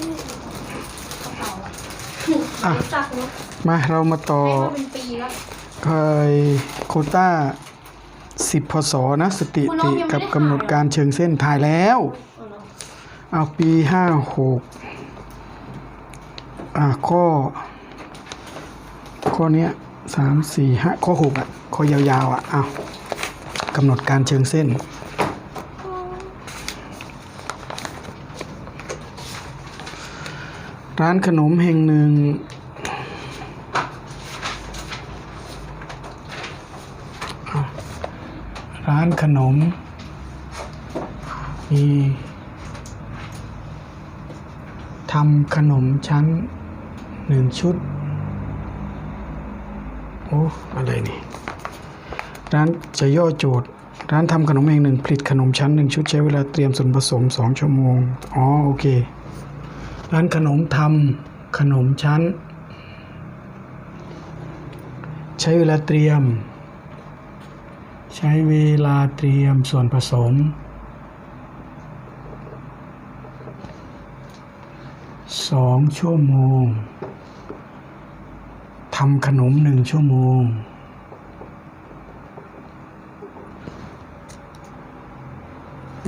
ที่กระเป๋าอะอะสักเนอะมาเรามาต่อ ให้มาเป็นปีแล้วเคยโควต้าสิบพศนะสติคุณน้อติงยังไม่ได้กับกำหนดการเชิงเส้นถ่ายแล้ว เอาเนอะเอาปีห้าหกอ่าข้อ ข้อเนี้ยสามสี่ห้าข้อหกอะข้อยาวๆอะเอากำหนดการเชิงเส้น ร้านขนมแห่งหนึ่ง ร้านขนม มีทำขนมชั้นหนึ่งชุด โอ้ อะไรนี่ ร้านจะย่อโจทย์ ร้านทำขนมเองหนึ่งผลิตขนมชั้นหนึ่งชุดใช้เวลาเตรียมส่วนผสมสองชั่วโมง อ๋อ โอเค ร้านขนมทำขนมชั้น ใช้เวลาเตรียม ใช้เวลาเตรียมส่วนผสม สองชั่วโมงทำขนมหนึ่งชั่วโมง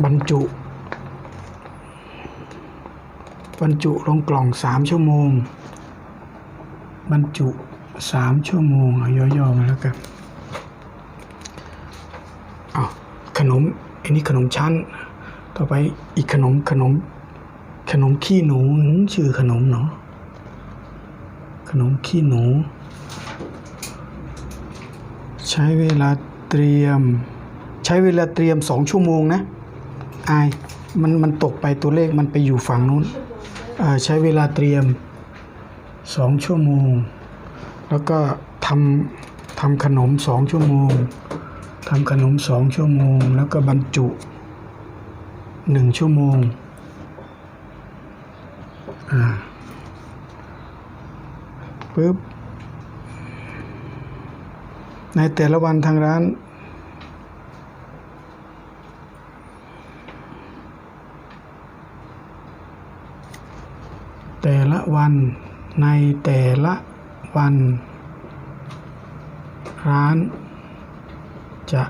บรรจุ บรรจุลงกล่องสามชั่วโมง บรรจุสามชั่วโมงเอาย่อๆมาแล้วกันอ้าขนมอันนี้ขนมชั้น ต่อไปอีกขนมขนม ขนมขี้หนูชื่อขนมเนาะขนมขี้หนู ใช้เวลาเตรียม ใช้เวลาเตรียมสองชั่วโมงนะไอมันมันตกไปตัวเลขมันไปอยู่ฝั่งนู้น ใช้เวลาเตรียมสองชั่วโมง แล้วก็ทำทำขนมสองชั่วโมงทำขนมสองชั่วโมง แล้วก็บรรจุหนึ่งชั่วโมงอ่าปึ๊บในแต่ละวันทางร้าน แต่ละวันในแต่ละวัน ร้าน จะ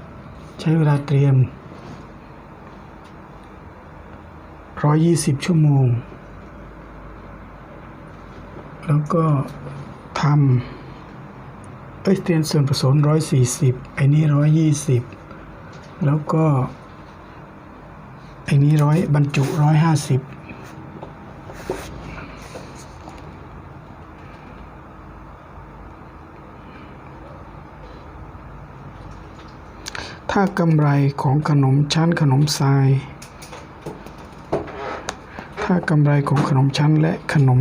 ใช้เวลาเตรียม 120 ชั่วโมง แล้วก็ทำเอ้ยเตรียมส่วนผสม 140ไอ้นี่120 แล้วก็ไอ้นี้ร้อยบรรจุ 150 ถ้ากำไรของขนมชั้นขนมทราย ถ้ากำไรของขนมชั้นและขนม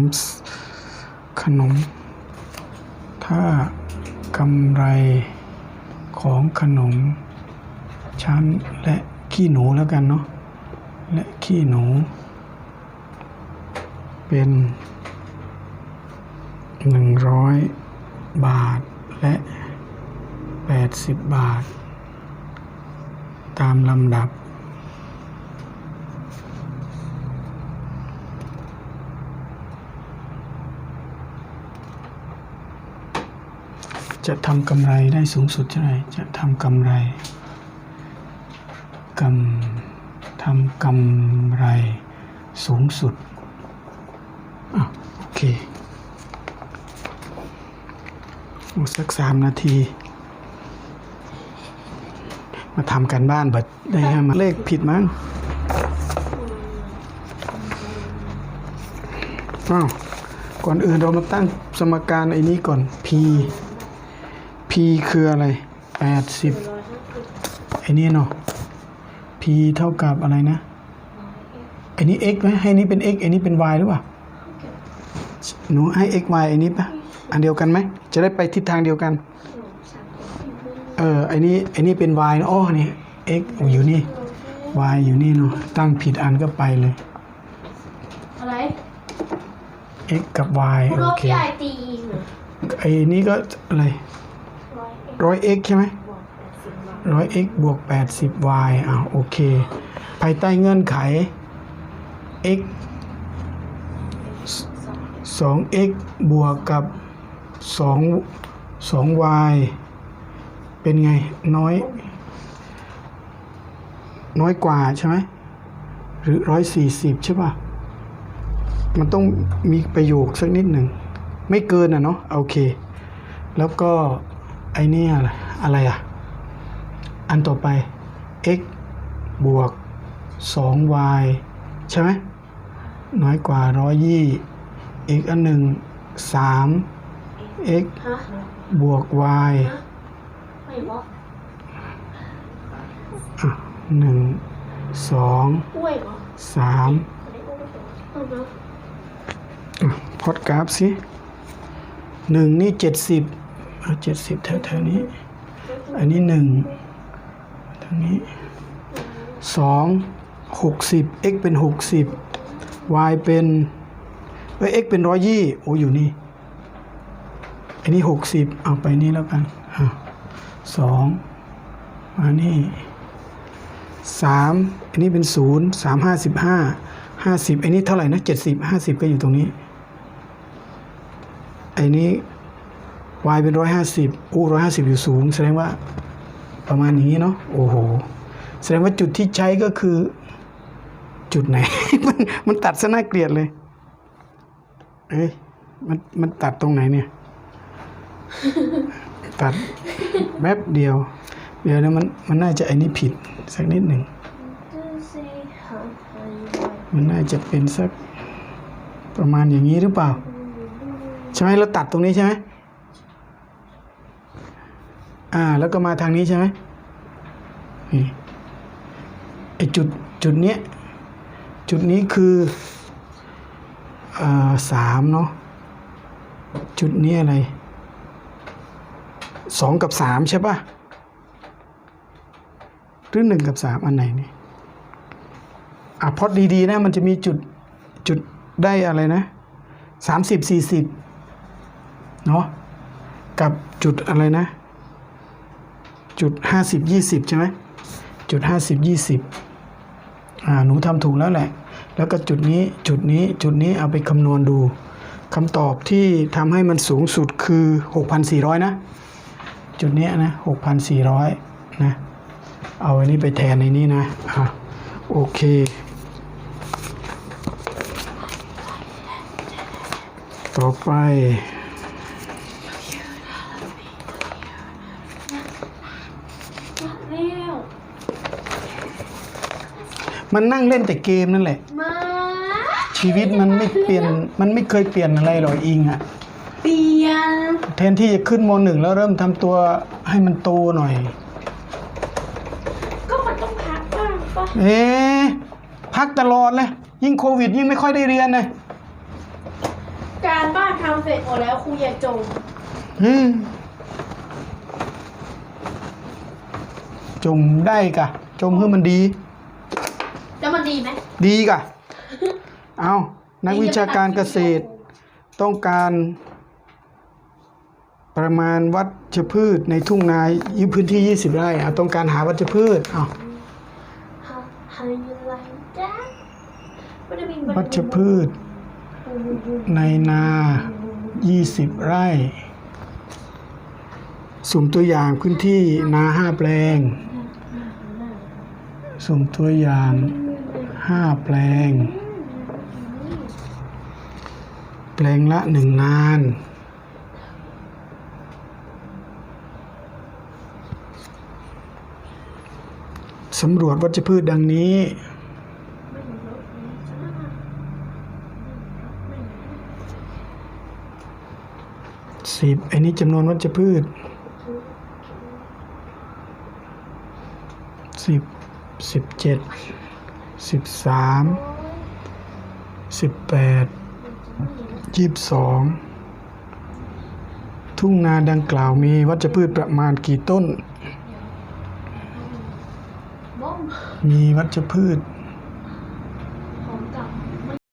ขนม ถ้ากำไรของขนมชั้นและขี้หนูแล้วกันเนาะและขี้หนู เป็นหนึ่งร้อยบาทและแปดสิบบาท ตามลำดับ จะทำกำไรได้สูงสุดเท่าไหร่จะทำกำไรกำทำกำไรสูงสุดอะโอเคโอ้สักสามนาที มาทำกันบ้านเบิดได้ฮะมาเลขผิดมั้งอ้าวก่อนอื่นเรามาตั้งสมการไอ้นี้ก่อน p p คืออะไร 80ไอ้นี่เนาะ p เท่ากับอะไรนะไอ้นี้ x ไหมให้นี้เป็น x ไอ้นี้เป็น y หรือเปล่าหนูให้ x y ไอ้นี้ปะอันเดียวกันไหม จะได้ไปทิศทางเดียวกัน ออไอ้นี้ไอ้นี้เป็น y นะอ๋อนี่ x อยู่นี่ y อยู่นี่เนาะตั้งผิดอันก็ไปเลย อะไร x กับ y คุณโอว่าเคพี่ไอตีอีกเหรอไอ้นี้ก็อะไรร้อยเอ็ดร้อย x ใช่ไหมบอกแปดสิบบาทร้อย x บวกแปดสิบ y อ่าโอเค ภายใต้เงื่อนไข x 2x บวกกับ 2 2y เป็นไงน้อย น้อยกว่าใช่ไหมหรือ140ใช่ป่ะ มันต้องมีประโยคสักนิดหนึ่ง ไม่เกินอะเนาะโอเค แล้วก็ไอเนี่ยอะไรอะ อันต่อไป x บวก 2y ใช่ไหมน้อยกว่าร้อยยี่ x อันหนึ่งสาม x ฮะบวก y ไม่บอกอะ หนึ่งสองอ้วยเหรอสามไม่ได้อ้วยเอาเนาะอะพอดกราฟสิหนึ่งนี่เจ็ดสิบเจ็ดสิบแถวๆนี้ อันนี้หนึ่งทางนี้สองหกสิบ x เป็นหกสิบ y เป็นเอ้ย x เป็นร้อยยี่โอ้อยู่นี่ อันนี้หกสิบเอาไปนี่แล้วกันอะ สองมานี่สามอันนี้เป็นศูนย์สามห้าสิบห้าห้าสิบอันนี้เท่าไหร่นะเจ็ดสิบห้าสิบก็อยู่ตรงนี้ไอ้นี้ y เป็นร้อยห้าสิบอู้ร้อยห้าสิบอยู่สูง แสดงว่าประมาณอย่างนี้เนาะโอ้โห แสดงว่าจุดที่ใช้ก็คือ จุดไหน มันมันตัดซะน่าเกลียดเลยเอ้ยมันมันตัดตรงไหนเนี่ย ตัดแป๊บเดียว เดี๋ยวนะมันมันน่าจะไอ้นี่ผิดสักนิดหนึ่ง มันน่าจะเป็นสักประมาณอย่างนี้หรือเปล่า ใช่ไหมเราตัดตรงนี้ใช่ไหมอ่า แล้วก็มาทางนี้ใช่ไหมนี่ไอจุดจุดเนี้ยจุดนี้คืออ่าสามเนาะจุดนี้อะไร สองกับสามใช่ปะหรือหนึ่งกับสามอันไหนนี่อะพอดดีๆนะมันจะมีจุดจุดได้อะไรนะสามสิบสี่สิบเนาะกับจุดอะไรนะ จุดห้าสิบยี่สิบใช่ไหมจุดห้าสิบยี่สิบอ่าหนูทำถูกแล้วแหละ แล้วก็จุดนี้จุดนี้จุดนี้เอาไปคำนวณดูคำตอบที่ทำให้มันสูงสุดคือหกพันสี่ร้อยนะ จุดเนี้ยนะหกพันสี่ร้อยนะ เอาอันนี้ไปแทนในนี้นะอะโอเคต่อไปเร็วมันนั่งเล่นแต่เกมนั่นแหละมาชีวิตมันไม่เปลี่ยน มันไม่เคยเปลี่ยนอะไรหรอกอิงอะ เปลี่ยนแทนที่จะขึ้นมหนึ่งแล้วเริ่มทำตัวให้มันโตหน่อย ก็มันต้องพักบ้างปะเอ๊ะพักตลอดเลยยิ่งโควิดยิ่งไม่ค่อยได้เรียนเลยการบ้านทำเสร็จหมดแล้วครูอย่าจมอืมจมได้กะ จมเพื่อมันดี แล้วมันดีไหมดีกะ เอานักวิชาการเกษตรต้องการ ประมาณวัชพืชในทุ่งนายุพื้นที่ 20 ไร่เอาต้องการหาวัชพืชเอา How how you like that มันจะมีวัชพืช ในนา 20 ไร่ สุ่มตัวอย่างพื้นที่นาห้าแปลง สุ่มตัวอย่างห้าแปลง แปลงละหนึ่งงาน สำรวจวัชพืชดังนี้ สิบอันนี้จำนวนวัชพืช สิบ สิบเจ็ด สิบสาม สิบแปดยี่สิบสอง ทุ่งนาดังกล่าวมีวัชพืชประมาณกี่ต้น บ้อง มีวัชพืช